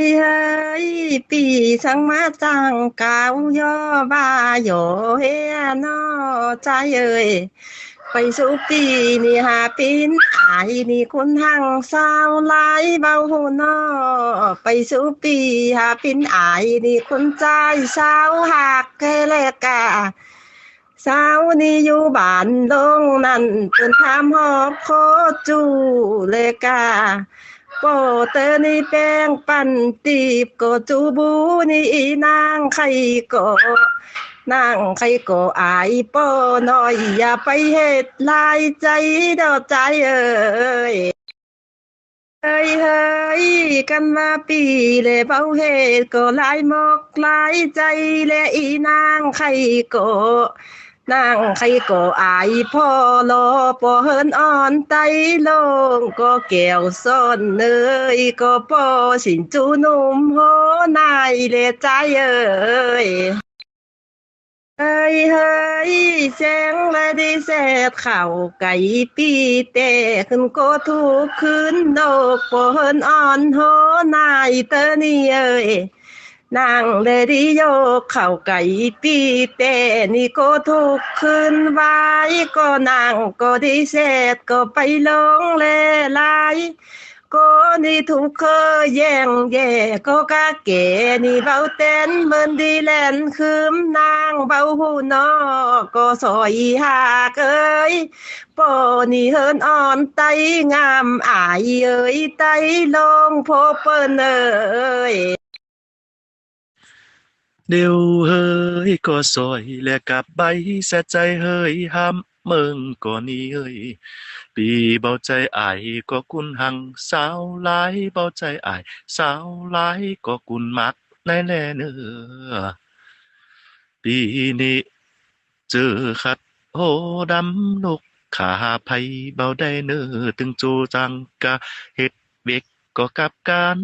ยเฮ้ยปีสังมาจังกาวยอบาโยเฮนอใจเอ้ยไปสู่ปีนี่หาปินอายนี่คุณหังสาวลายเบาหูนอไปสู่ปีหาปินอายนี่คุณใจสาวหักเกเลกาสาวนี่อยู่บ้านดงนั่นเปิ้นถามหอบโคจูเลกา โปเตนี่แป้งปั่นตีบก็จูบูนี่นางไข่ก็นางไข่ก็อายโปน้อยอย่าไปเฮ็ดลายใจเดาใจเอ้ยเฮ้ยเฮ้ยกันมาปีเลยเบาเฮ็ดก็ลายหมอกลายใจแลอีนางไข่ก็ นางใครก็อายพ่อรอปอเฮินอ่อนไตลงก็แก้วซ่อนเนยก็ปอสินจูนุ่มโหนายเลใจเอ้ยเฮ้ยเฮ้ยแสงและดีแสดข่าวไก่ปีแต่ขึ้นก็ทุกคืนโดกปอเฮินอ่อนโหนายเตอนี่เอ้ย นางเลดีโยเข่าไก่ปีแต่นี่ก็ทุกคืนไว้ก็นางก็ดีเสดก็ไปลงเลไลก็นี่ถูกเคยแย่งแย่ก็กะเกนี่เบาเต้นเหมือนดีแลนคืมนางเบาหูนอก็สอยหากเอ้ยปอนี่เฮินอ่อนไตงามอายเอ้ยไตลงพบเปิ้นเอ้ย เดี๋ยวเฮ้ยก็สอยและกลับใบสะใจเฮ้ยห้ามเมืองก็นี่เฮ้ยปีเบาใจอายก็กุนหังสาวหลายเบาใจอายสาวหลายก็กุนมักในแลเนื้อปีนี้เจอขัดโหดำนกขาไผเบาได้เนื้อตึงจูจังกะเฮ็ดเบกก็กลับกัน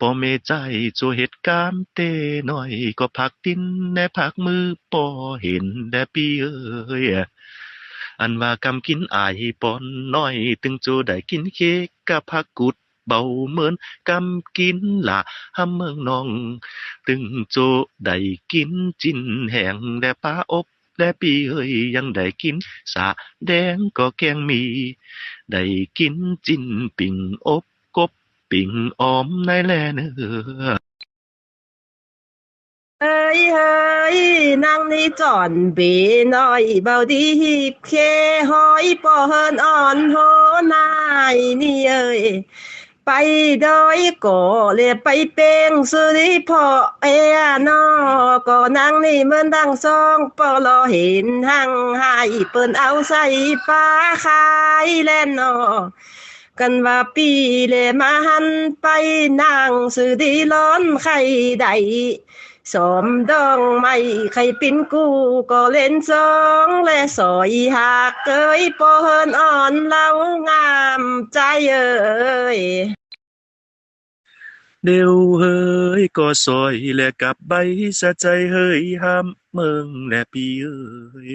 ปอเมใจจูเหตุการณ์เตหน่อย ก็พักดินแน่พักมือปอเห็นแด่ปีเอ้ยอันว่ากำกินอายปอนน้อย ตึงจูได้กินเค้กกะพักกุดเบาเหมือนกำกินละหำเมืองนอง ตึงโจได้กินจินแห้งและปลาอบและปีเอ้ยยังได้กิน สาแดงก็แกงมี ได้กินจินปิ่งอบ ปิ่งอ้อมในแลเนื้อเฮ้ยเฮ้ยนางนี่จอนเบน้อยเบาดีฮีบเคหอยปอเฮินอ่อนโหนายนี่เอ้ยไปดอยก่อเลยไปเป้งสุริพอเอยนอก็นางนี่เหมือนดังซองปอรอเห็นหังหายเปิ้นเอาใส่ป้าขายแล่นนอ กันว่าปีเลมาหันไปนางสือดีร้อนไข่ใดสมดองไม่ใครปิ้นกูก็เล่นสองและสอยหากเกยปอเฮินอ่อนเล่างามใจเอ้ยเดี๋ยวเฮ้ยก็ซอยและกลับใบสะใจเฮ้ยห้ามเมืองและปีเอ้ย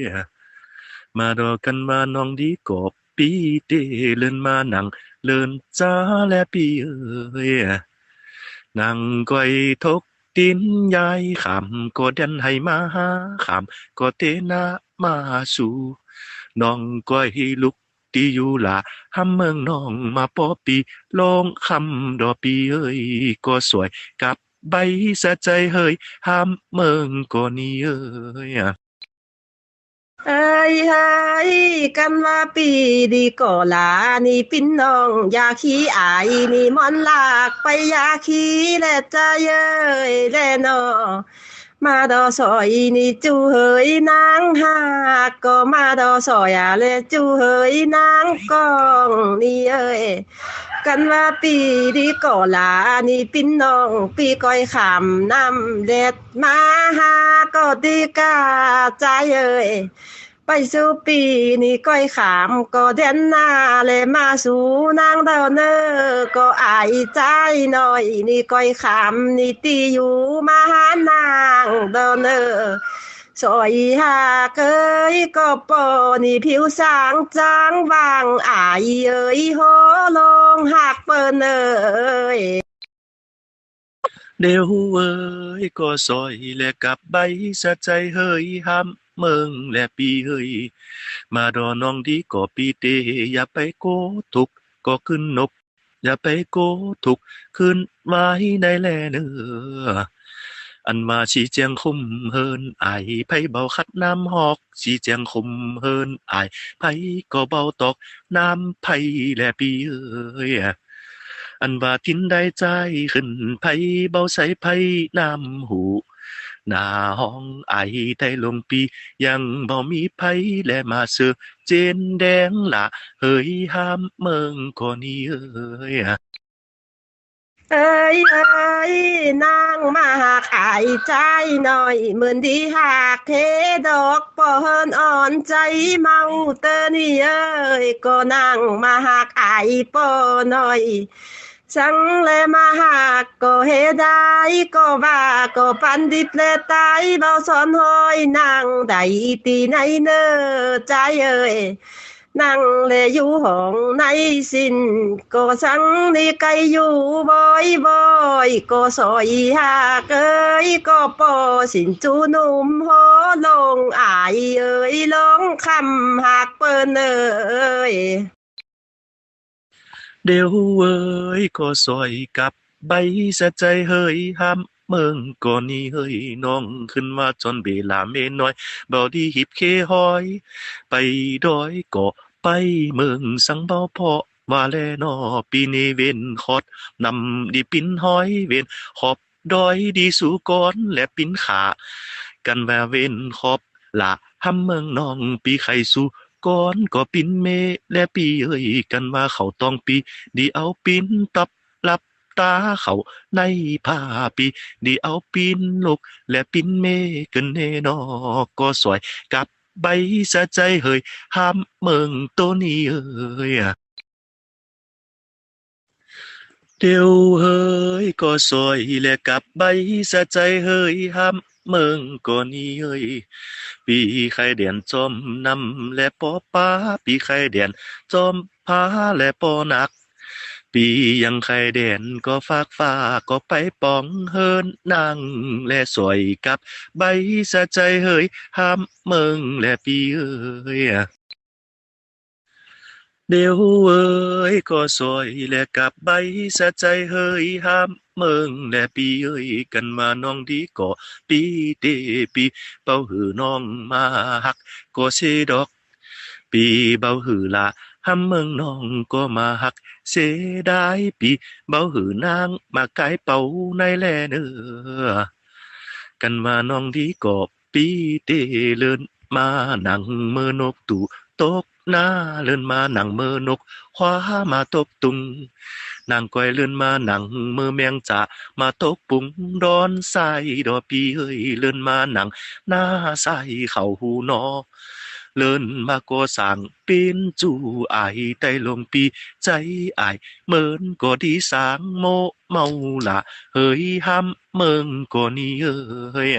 มาดอกกันว่าน้องดีกบปีเตเลินมานัง เลินจ้าและปีเอ้ยนังก้อยทกดินยายขำก็ดันให้มาหาขำก็เตนามาสู่น้องก้อยลุกตีอยู่ละห้ามเมืองน้องมาปอปีลองคำดอปีเอ้ยก็สวยกับใบสะใจเฮ้ยห้ามเมืองก็นี่เอ้ย เอ้ยเฮ้ยกันว่าปีดีก็ลานี่ปิ้นน้องอยาขี้อายนี่มอนลากไปอยาขี้และใจเอ้ยแลนอมาดอซอยนี่จูเฮยนางหากก็มาดอซอยอะเลจูเฮยนางกองนี่เอ้ยกันว่าปีดีก็ลานี่ปิ้นน้องปีก้อยขำนำเด็ดมาหาก็ดีกาใจเอ้ย ไปสู่ปีนี่ก้อยขามก็เด่นหน้าเลยมาสู่นางเดาเนอก็อายใจหน่อยนี่ก้อยขามนี่ตีอยู่มาหานางเดาเนอสอยหาเกยก็ปอนี่ผิวสางจางวางอายเอ้ยโหลงหักเปิ้นเอ้ยเดี๋ยวเอ้ยก็ซอยและกลับใบสะใจเฮยห้าม เมืองและปีเฮ้ยมาดอน้องดีก็ปีเตอย่าไปโกทุกก็ขึ้นนก อย่าไปโกทุกขึ้นไว้ในแลเนื้ออันมาชีเจียงคุมเฮินอายไผเบาคัดน้ำหอก ชีเจียงคุมเฮินอายไผก็เบาตอกน้ำไผแลปีเอ้ยอันว่าทินได้ใจขึ้นไผเบาใส่ไผน้ำหู หน้าห้องไอได้ลงปี ยังบ่มีไผและมาเสือเจนแดงละเฮ้ยห้ามเมืองก็นี้เอ้ยเอ้ยเอ้ยนางมาหักอายใจหน่อยเหมือนที่หักเทดอกปอนอ่อนใจเมาเตอนี่เอ้ยก็นางมาหักอายปอหน่อย สังเลมาหักก็เฮได้ก็ว่าก็ปันดิเลตายเบาสนหอยนางได้ตีในเนื้อใจเอ้ยนั่งเลอยู่ห้องในสินก็สังนี่ไกอยู่บ่อยบ่อยก็สอยหากเอ้ยก็ปอสินจูนุ่มโหลงอายเอ้ยลงคำหักเปื่อนเออ เดี๋ยวเอ้ยก็ซอยกับใบสะใจเฮ้ยห้ามเมืองก่อนนี้เฮ้ยน้องขึ้นมาจนเวลาเมน้อยบ่ดีหิบเคหอย ไปดอยก็ไปเมืองสังเบาพาะว่าแลนอปีนี้เวนคอดนำดีปินหอยเวนขอบดอยดีสู่ก่อนและปินขา กันแวเวนขอบละห้ำเมืองน้องปีไข่สู่ ก่อนก็ปินเมและปีเอ้ยกันว่าเขาต้องปีดีเอาปินตับหลับตาเขาในผ้าปีดีเอาปินลูกและปินเมกันเนนอก็สวยกับใบสะใจเฮยห้ามเมืองตัวนี้เอ้ยเดียวเฮ้ยก็สวยและกับใบสะใจเฮยห้าม เมืองก็นี้เอ้ยปีไข่เดียนจมนำและปอป้าปีไข่เดียนจอมพาและปอหนักปียังไข่แดนก็ฝากฟ้าก็ไปปองเฮินนั่งและสวยกับใบสะใจเฮยห้ามเมืองและปีเอ้ย เดี๋ยวเอ้ยก็สวยและกับใบสะใจเฮยห้ามเมืองและปีเอ้ยกันมาน้องดีก็ปีเตปีเป้าหือน้องมาหักก็เสดอก ปีเบาหือละห้ำเมืองน้องก็มาหัก เสดายปีเบาหือนางมาไกลเป่าในแลเนื้อกันมาน้องดีก็ปีเตเลินมาหนังเมื่อนกตู่ตก หน้าเลินมาหนังเมือนกคว้ามาตบตุงนางก้อยเลื่อนมาหนังเมือแมงจ่ามาตกปุงดอนใส่ดอปีเอ้ยเลื่อนมาหนัง หน้าใส่เข่าหูนอเลินมาก็สั่งเป็นจูอายใต้ลมปีใจไอเหมือนก็ดีสางโมเมาละเฮ้ยห้ำเมืองก็นี่เอ้ย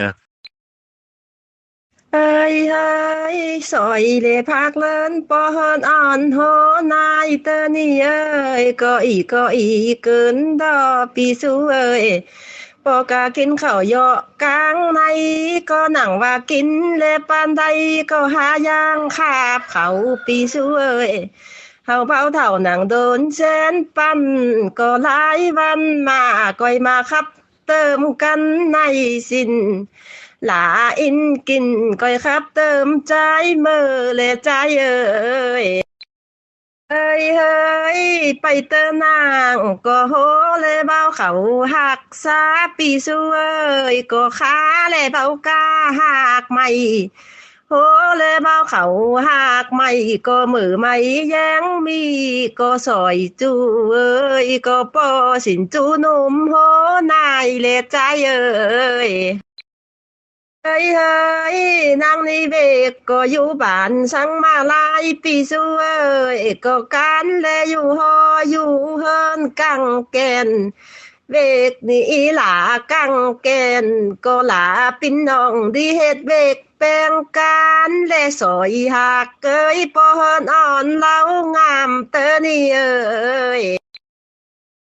อะเอ้ยเอ้ยสอยเลพักเลินปอนอ่อนโหนายเตอนี่เอ้ยก็อีก็อีเกินดอปีสู้เอ้ยปอกากินข้าวเยาะกลางในก็หนังว่ากินเลปานใดก็หาย่างขาบเขาปีสู้เอ้ยเฮาเผาเท่าหนังโดนแสนปั้นก็หลายวันมาก่อยมาครับ เติมกันในสิ้น หลาอินกินก้อยครับ เติมใจเมื่อและใจเอ้ยเอ้ยเฮ้ยไปเติมนางก็โหเลยเบาเขาหักซาปีสู้เอ้ยก็ขาเลยเบากาหักไม่โหเลยเบาเขาหักไม่ก็มือไม่แย้งมีก็สอยจูเอ้ยก็ปอสินจูนุ่มโหนายและใจเอ้ย เฮ้ยเฮ้ยนางนี่เบกก็อยู่บ้านสังมาลายปีสวยก็การแลอยู่หออยู่เฮินกังแกน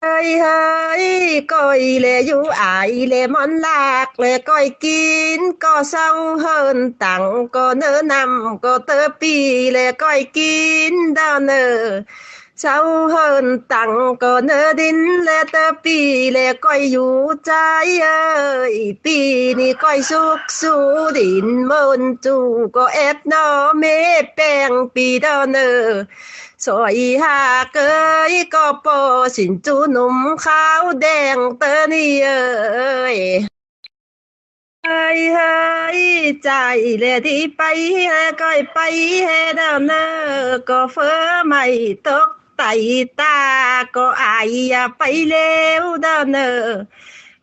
เบกนี่อีหลากังแกนก็หลาปินน้องดีเฮ้ก้อยเลี้ยเฮ้ยเฮ้ยก้อยเลอยู่อายเลมอนลากเลก้อยกินก็เศร้าเฮินตังก็เนื้อนำก็เตอปีเลก้อยกินดาวเนอเศร้าเฮินตังก็เนื้อดินเลเตอปีเลก้อยอยู่ใจเอ้ยปีนี้ก้อยสุกสู้ดินมนจูก็เอ็ดนอเมแป้งปีดาวเนอ สวยหาเกยก็โปสินจูหนุ่มขาวแดงเตอนี่เอ้ยเฮ้ยเฮ้ยใจเลยที่ไปแห่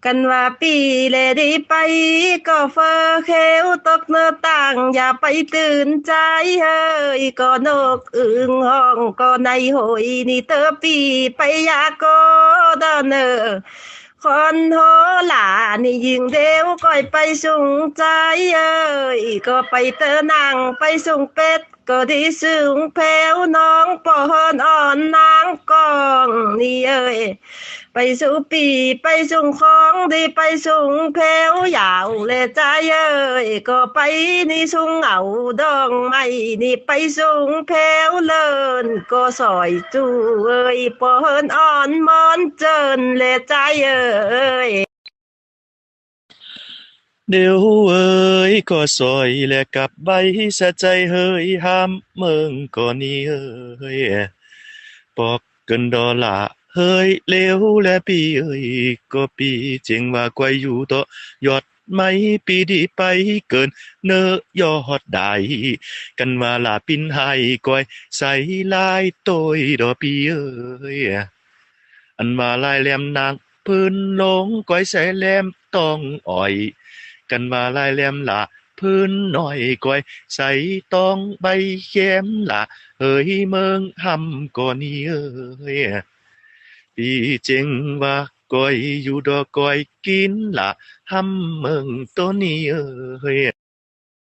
กันว่าปีเลดีไปก็เฟอเขวตกเนื้อต่างอย่าไปตื่นใจเฮ้ยก็นกอึงห้องก็ในหอยนี่เตอปีไปยาโกดอนเนอคนโหหลานี่ยิงเดียวก้อยไปสุงใจเอ้ยก็ไปเตอนางไปสุงเป็ดก็ที่สูงแผวน้องปอนอ่อนนางกองนี่เอ้ย ไปสู่ปีไปส่งของดีไปส่งแผวยาวเลยใจเอ้ยก็ไปนี่ส่งเอาดองไม่นี่ไปส่งแผวเลินก็สอยจูเอ้ยปอนอ่อนมอนเจินเลยใจเอ้ยเดี๋ยวเอ้ยก็สอยและกลับใบสะใจเฮ้ยห้ามเมืองก็นี่เอ้ยปอกกันดอละ เฮยเลวและปีเอ้ยก็ปีจริงว่ากวยอยู่ตอยอดไม่ปีดีไปเกิน เนอยอดได้กันว่าลาปินให้กวยใส่ลายโตยดอปีเอ้ยอันว่าลายแหลมนางพื้นลงก้อยใส่แหลมต้องอ่อย กันว่าลายแหลมละพื้นหน่อยก้อยใส่ต้องใบแย้มละเฮ้ยเมืองหำก่อนนี้เอ้ย ปีเจงว่าก้อยอยู่ดอกก้อยกินละหำเมืองตัวนี้เอ้ย